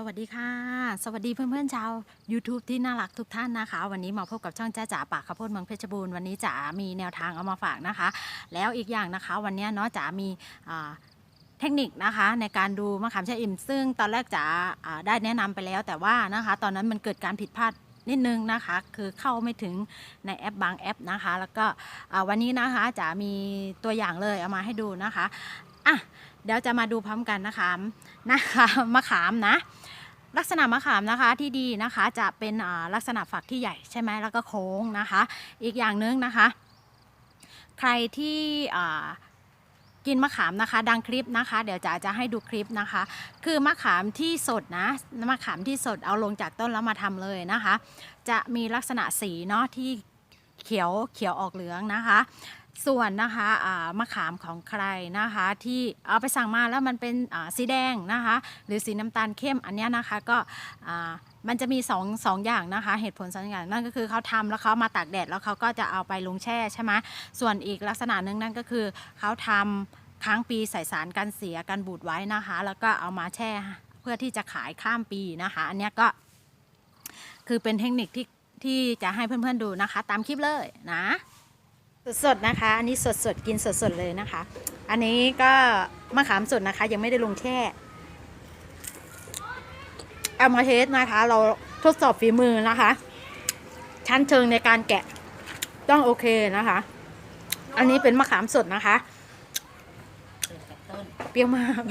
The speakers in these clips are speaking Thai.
สวัสดีค่ะ สวัสดีเพื่อนๆชาว YouTube ที่น่ารักทุกท่านนะคะ วันนี้มาพบกับช่องจ้าจ๋าปากข้าวโพดเมืองเพชรบูรณ์วันนี้จ๋ามีแนวทางเอามาฝากนะคะ แล้วอีกอย่างนะคะ วันนี้เนาะจ๋ามีเทคนิคนะคะ ในการดูมะขามชะอิ่ม ซึ่งตอนแรกจ๋าได้แนะนำไปแล้ว แต่ว่านะคะ ตอนนั้นมันเกิดการผิดพลาดนิดนึงนะคะ คือเข้าไม่ถึงในแอปบางแอปนะคะ แล้วก็วันนี้นะคะจ๋ามีตัวอย่างเลยเอามาให้ดูนะคะอะเดี๋ยวจะมาดูพร้อมกันนะคะนะคะมะขามนะ ลักษณะมะขามนะคะที่ดีนะคะจะเป็นลักษณะฝักที่ใหญ่ใช่ไหมแล้วก็โค้งนะคะ อีกอย่างหนึงนะคะ ใครที่กินมะขามนะคะดังคลิปนะคะ เดี๋ยวจะจะให้ดูคลิปนะคะ คือมะขามที่สดนะมะขามที่สดเอาลงจากต้นแล้วมาทำเลยนะคะ จะมีลักษณะสีเนาะที่เขียวเขียวออกเหลืองนะคะ ส่วนนะคะมะขามของใครนะคะที่เอาไปสั่งมาแล้วมันเป็นสีแดงนะคะหรือสีน้ำตาลเข้มอันนี้นะคะก็มันจะมีสองสองอย่างนะคะ เหตุผลสองอย่างนั่นก็คือเขาทำแล้วเขามาตากแดดแล้วเขาก็จะเอาไปลงแช่ใช่ไหมส่วนอีกลักษณะหนึ่งนั่นก็คือเขาทำค้างปีใส่สารกันเสียกันบูดไว้นะคะ แล้วก็เอามาแช่เพื่อที่จะขายข้ามปีนะคะ อันนี้ก็คือเป็นเทคนิคที่ที่จะให้เพื่อนๆดูนะคะ ตามคลิปเลยนะ สดๆนะคะ อันนี้สดๆกินสดๆเลยนะคะ อันนี้ก็มะขามสดนะคะ ยังไม่ได้ลงแช่เอามาเทสนะคะ เราทดสอบฝีมือนะคะ ชั้นเชิงในการแกะต้องโอเคนะคะ อันนี้เป็นมะขามสดนะคะ เปรี้ยวมาก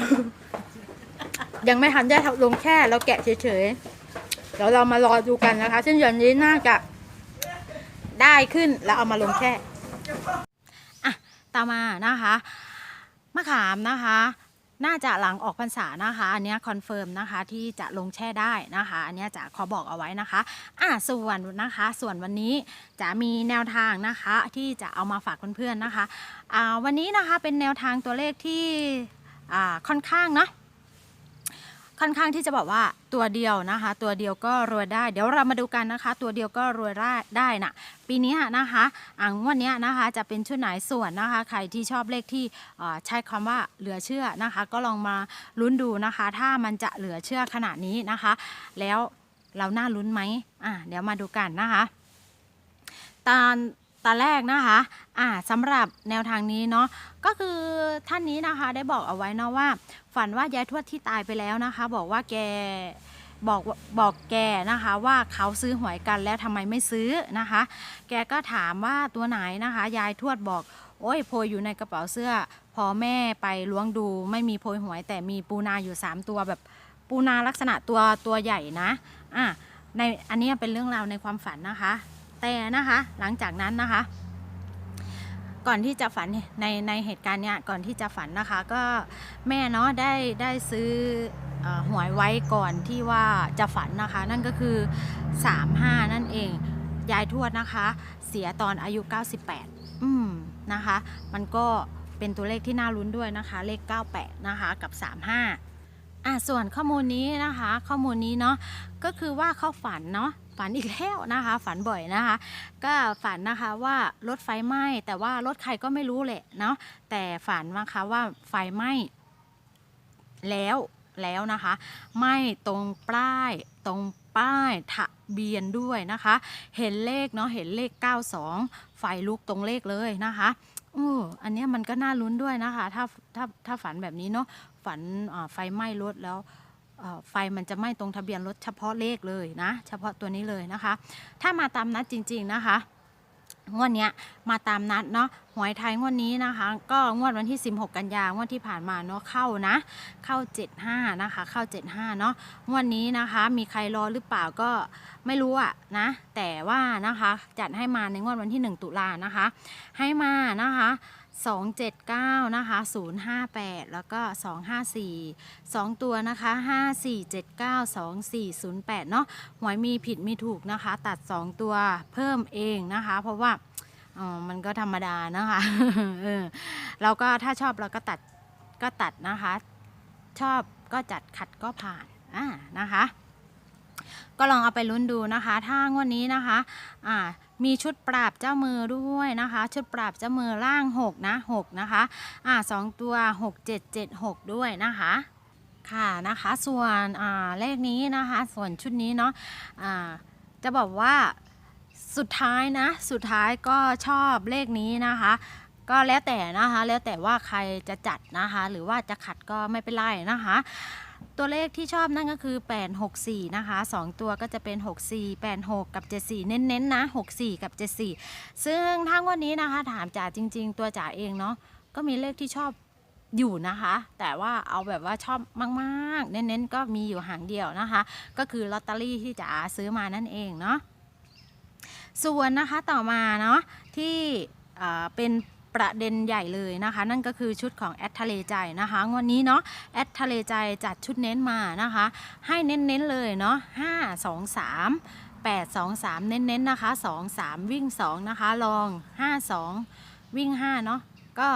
ยังไม่ทันได้ลงแช่เราแกะเฉยๆเดี๋ยวเรามารอดูกันนะคะซึ่งอย่างนี้น่าจะได้ขึ้นแล้วเอามาลงแช่ อะต่อมานะคะมะขามนะคะ น่าจะหลังออกพรรษานะคะ อันเนี้ยคอนเฟิร์มนะคะที่จะลงแช่ได้นะคะ อันเนี้ยจะขอบอกเอาไว้นะคะอะส่วนนะคะ ส่วนวันนี้จะมีแนวทางนะคะที่จะเอามาฝากเพื่อนๆนะคะอ่าวันนี้นะคะเป็นแนวทางตัวเลขที่อ่าค่อนข้างเนาะ ค่อนข้างที่จะบอกว่าตัวเดียวนะคะ ตัวเดียวก็รวยได้ เดี๋ยวเรามาดูกันนะคะ ตัวเดียวก็รวยได้ได้นะปีนี้นะคะอ่างวดเนี้นะคะจะเป็นชุดไหนส่วนนะคะ ใครที่ชอบเลขที่ใช้คำว่าเหลือเชื่อนะคะ ก็ลองมาลุ้นดูนะคะ ถ้ามันจะเหลือเชื่อขนาดนี้นะคะ แล้วเราน่าลุ้นไหมอะเดี๋ยวมาดูกันนะคะตอน ตอนแรกนะคะอ่าสำหรับแนวทางนี้เนาะก็คือท่านนี้นะคะได้บอกเอาไว้เนาะว่า ฝันว่ายายทวดที่ตายไปแล้วนะคะ บอกว่าแกบอกบอกแกนะคะว่าเขาซื้อหวยกันแล้วทำไมไม่ซื้อนะคะ แกก็ถามว่าตัวไหนนะคะ ยายทวดบอก โอ้ยโพยอยู่ในกระเป๋าเสื้อ พอแม่ไปล้วงดู ไม่มีโพยหวย แต่มีปูนาอยู่ 3 ตัวแบบปูนาลักษณะตัวตัวใหญ่นะอะในอันนี้เป็นเรื่องราวในความฝันนะคะ แต่นะคะหลังจากนั้นนะคะ ก่อนที่จะฝันในในเหตุการณ์เนี้ยก่อนที่จะฝันนะคะ ก็แม่เนาะได้ได้ซื้ออหวยไว้ก่อนที่ว่าจะฝันนะคะ นั่นก็คือ 35 นั่นเองยายทวดนะคะ เสียตอนอายุ 98 อืมนะคะ มันก็เป็นตัวเลขที่น่าลุ้นด้วยนะคะ เลข 98 นะคะ กับ 35อะส่วนข้อมูลนี้นะคะ ข้อมูลนี้เนาะก็คือว่าเขาฝันเนาะ ฝันอีกแล้วนะคะ ฝันบ่อยนะคะ ก็ฝันนะคะว่ารถไฟไหม้แต่ว่ารถใครก็ไม่รู้แหละเนาะแต่ฝันนะคะว่าไฟไหม้แล้วแล้วนะคะไหม้ตรงป้ายตรงป้ายทะเบียนด้วยนะคะ เห็นเลขเนาะเห็นเลข 92 ไฟลุกตรงเลขเลยนะคะอออันนี้มันก็น่าลุ้นด้วยนะคะ ถ้าถ้าถ้าฝันแบบนี้เนาะฝันไฟไหม้รถแล้ว ไฟมันจะไหม้ตรงทะเบียนรถเฉพาะเลขเลยนะ เฉพาะตัวนี้เลยนะคะ ถ้ามาตามนัดจริง ๆนะคะงวดเนี้ยมาตามนัดเนาะหวยไทยงวดนี้นะคะ ก็งวดวันที่ 16 กันยางวดที่ผ่านมาเนาะเข้านะ เข้า 75 นะคะ เข้า 75 เนาะงวดนี้นะคะ มีใครรอหรือเปล่าก็ไม่รู้อะนะ แต่ว่านะคะจัดให้มาในงวดวันที่ 1 ตุลานะคะ ให้มานะคะ 279 นะคะ 058 แล้วก็ 254 2 ตัวนะคะ 5479 2408 เนาะหวยมีผิดมีถูกนะคะ ตัด 2 ตัวเพิ่มเองนะคะ เพราะว่าอ๋อมันก็ธรรมดานะคะเออเราก็ถ้าชอบเราก็ตัดก็ตัดนะคะ ชอบก็จัดขัดก็ผ่านอ่านะคะ ก็ลองเอาไปลุ้นดูนะคะ ถ้างวดนี้นะคะอ่า มีชุดปราบเจ้ามือด้วยนะคะ ชุดปราบเจ้ามือล่าง 6 นะ 6 นะคะ อ่าสองตัว 6 7 7 6 ด้วยนะคะค่ะนะคะส่วนอ่าเลขนี้นะคะส่วนชุดนี้เนาะอ่าจะบอกว่าสุดท้ายนะสุดท้ายก็ชอบเลขนี้นะคะ ก็แล้วแต่นะคะแล้วแต่ว่าใครจะจัดนะคะ หรือว่าจะขัดก็ไม่เป็นไรนะคะ ตัวเลขที่ชอบนั่นก็คือ 864 นะคะ 2 ตัวก็จะเป็น 64 86 กับ 74 เน้นๆนะ 64 กับ 74 ซึ่งทั้งวันนี้นะคะถามจ๋าจริง ๆ ตัวจ๋าเองเนาะก็มีเลขที่ชอบอยู่นะคะ แต่ว่าเอาแบบว่าชอบมากๆ เน้นๆ ก็มีอยู่หางเดียวนะคะ ก็คือลอตเตอรี่ที่จ๋าซื้อมานั่นเองเนาะส่วนนะคะต่อมาเนาะที่เป็น ประเด็นใหญ่เลยนะคะ นั่นก็คือชุดของแอดทะเลใจนะคะงวันนี้เนาะแอดทะเลใจจัดชุดเน้นมานะคะ ให้เน้นๆเลยเนาะ5 2 3 8 2 3เน้นๆนะคะ2 3วิ่ง2นะคะลอง5 2วิ่ง5เนาะก็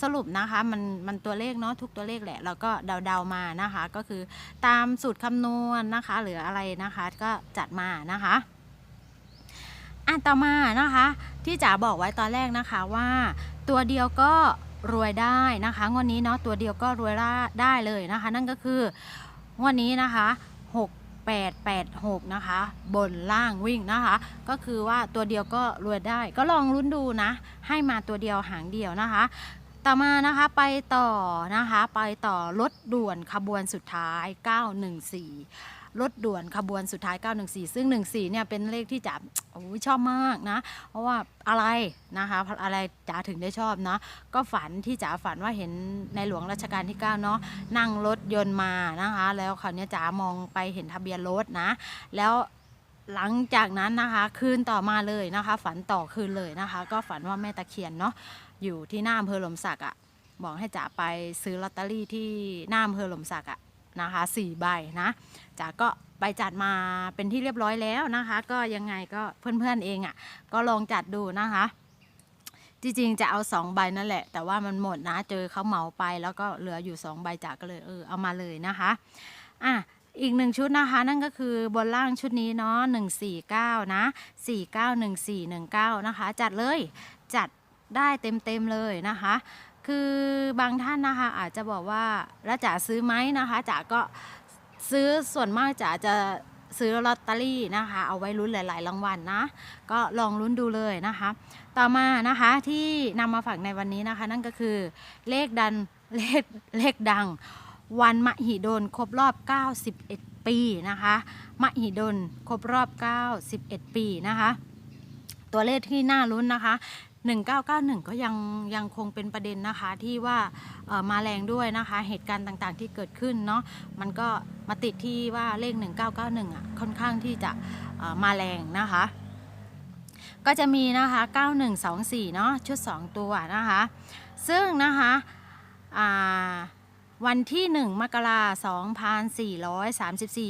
สรุปนะคะมันมันตัวเลขเนาะทุกตัวเลขแหละเราก็เดาๆมานะคะ ก็คือตามสูตรคำนวณนะคะ หรืออะไรนะคะก็จัดมานะคะอะต่อมานะคะที่จ๋าบอกไว้ตอนแรกนะคะว่า ตัวเดียวก็รวยได้นะคะงวดนี้เนาะตัวเดียวก็รวยได้เลยนะคะ นั่นก็คืองวดนี้นะคะ6 8 8 6 นะคะ บนล่างวิ่งนะคะ ก็คือว่าตัวเดียวก็รวยได้ ก็ลองลุ้นดูนะ ให้มาตัวเดียวหางเดียวนะคะ ต่อมานะคะไปต่อนะคะ ไปต่อรถด่วนขบวนสุดท้าย 914 รถด่วนขบวนสุดท้าย 914 ซึ่ง 14 เนี่ยเป็นเลขที่จ๋าโอ้ยชอบมากนะ เพราะว่าอะไรนะคะอะไรจ๋าถึงได้ชอบนะ ก็ฝันที่จ๋าฝันว่าเห็นในหลวงรัชกาลที่ 9 เนาะนั่งรถยนต์มานะคะ แล้วคราวนี้จ๋ามองไปเห็นทะเบียนรถนะ แล้วหลังจากนั้นนะคะคืนต่อมาเลยนะคะ ฝันต่อคืนเลยนะคะ ก็ฝันว่าแม่ตะเคียนเนาะอยู่ที่หน้าอำเภอหลมสักอะ่ะบอกให้จ๋าไปซื้อลอตเตอรี่ที่หน้าอำเภอหลมสักอะ่ะ นะคะสี่ใบนะจ๋าก็ไปจัดมาเป็นที่เรียบร้อยแล้วนะคะ ก็ยังไงก็เพื่อนๆเองอะ่ะก็ลองจัดดูนะคะ จริงๆจะเอาสองใบนั่นแหละ แต่ว่ามันหมดนะเจอเขาเหมาไปแล้วก็เหลืออยู่สองใบจ๋าก็เลยเออเอามาเลยนะคะอะอีกหนึ่งชุดนะคะนั่นก็คือบนล่างชุดนี้เนาะหนึ่งสี่เก้านะสี่เก้าหนึ่งสี่หนึ่งเก้านะคะ จัดเลยจัดได้เต็มๆเลยนะคะ คือบางท่านนะคะอาจจะบอกว่าแล้วจ๋าซื้อไหมนะคะจ๋าก็ซื้อส่วนมากจ๋าจะซื้อลอตเตอรี่นะคะ เอาไว้ลุ้นหลาย ๆ รางวัลนะ ก็ลองลุ้นดูเลยนะคะ ต่อมานะคะที่นำมาฝากในวันนี้นะคะ นั่นก็คือเลขดันเลขเลขดัง วันมหิดลครบรอบ 91 ปีนะคะมหิดลครบรอบ 91 ปีนะคะ ตัวเลขที่น่าลุ้นนะคะ 1991 ก็ยังยังคงเป็นประเด็นนะคะที่ว่ามาแรงด้วยนะคะ เหตุการณ์ต่างๆที่เกิดขึ้นเนาะมันก็มาติดที่ว่าเลข 1991อะค่อนข้างที่จะมาแรงนะคะ ก็จะมีนะคะ 9124 เนาะชุด 2 ตัวนะคะ ซึ่งนะคะอ่า วันที่ 1 มกราคม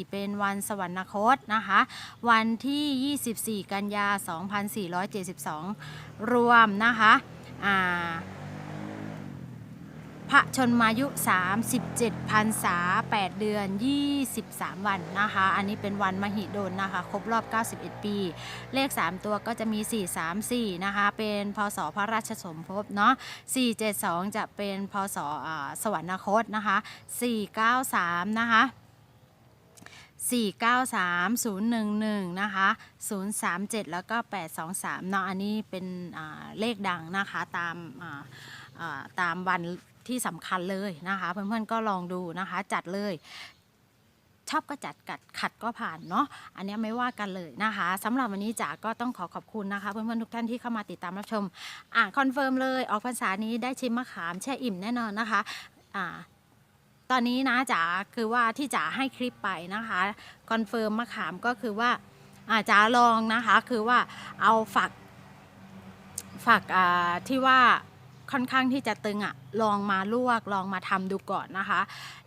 2434 เป็นวันสวรรคตนะคะ วันที่ 24 กันยา 2472 รวมนะคะอ่า พระชนมายุ 37พรรษา 8 เดือน 23 วันนะคะ อันนี้เป็นวันมหิดลนะคะ ครบรอบ 91 ปี เลข 3 ตัวก็จะมี 434 นะคะ เป็นพศพระราชสมภพเนาะ 472 จะเป็นพศสวรรคตนะคะ 493 นะคะ493 011 นะคะ 037 แล้วก็ 823 เนาะ อันนี้เป็นเลขดังนะคะตามา ตามวันที่สำคัญเลยนะคะ เพื่อนๆก็ลองดูนะคะจัดเลยชอบก็จัดกัดขัดก็ผ่านเนาะอันนี้ไม่ว่ากันเลยนะคะสำหรับวันนี้จ๋าก็ต้องขอขอบคุณนะคะ เพื่อนๆทุกท่านที่เข้ามาติดตามรับชม อ่าคอนเฟิร์มเลยออกพรรษานี้ได้ชิมมะขามแช่อิ่มแน่นอนนะคะอ่าตอนนี้นะจ๋าคือว่าที่จ๋าให้คลิปไปนะคะคอนเฟิร์มมะขามก็คือว่าอาจ๋าลองนะคะคือว่าเอาฝักฝักที่ว่า ค่อนข้างที่จะตึงอะลองมาลวกลองมาทำดูก่อนนะคะ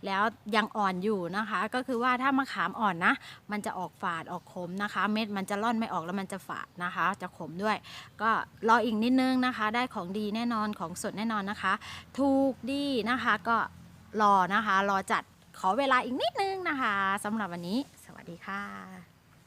แล้วยังอ่อนอยู่นะคะ ก็คือว่าถ้ามะขามอ่อนนะ มันจะออกฝาดออกขมนะคะ เม็ดมันจะร่อนไม่ออกแล้วมันจะฝาดนะคะ จะขมด้วย ก็รออีกนิดนึงนะคะ ได้ของดีแน่นอนของสดแน่นอนนะคะ ถูกดีนะคะก็รอนะคะ รอจัดขอเวลาอีกนิดนึงนะคะสำหรับวันนี้ สวัสดีค่ะ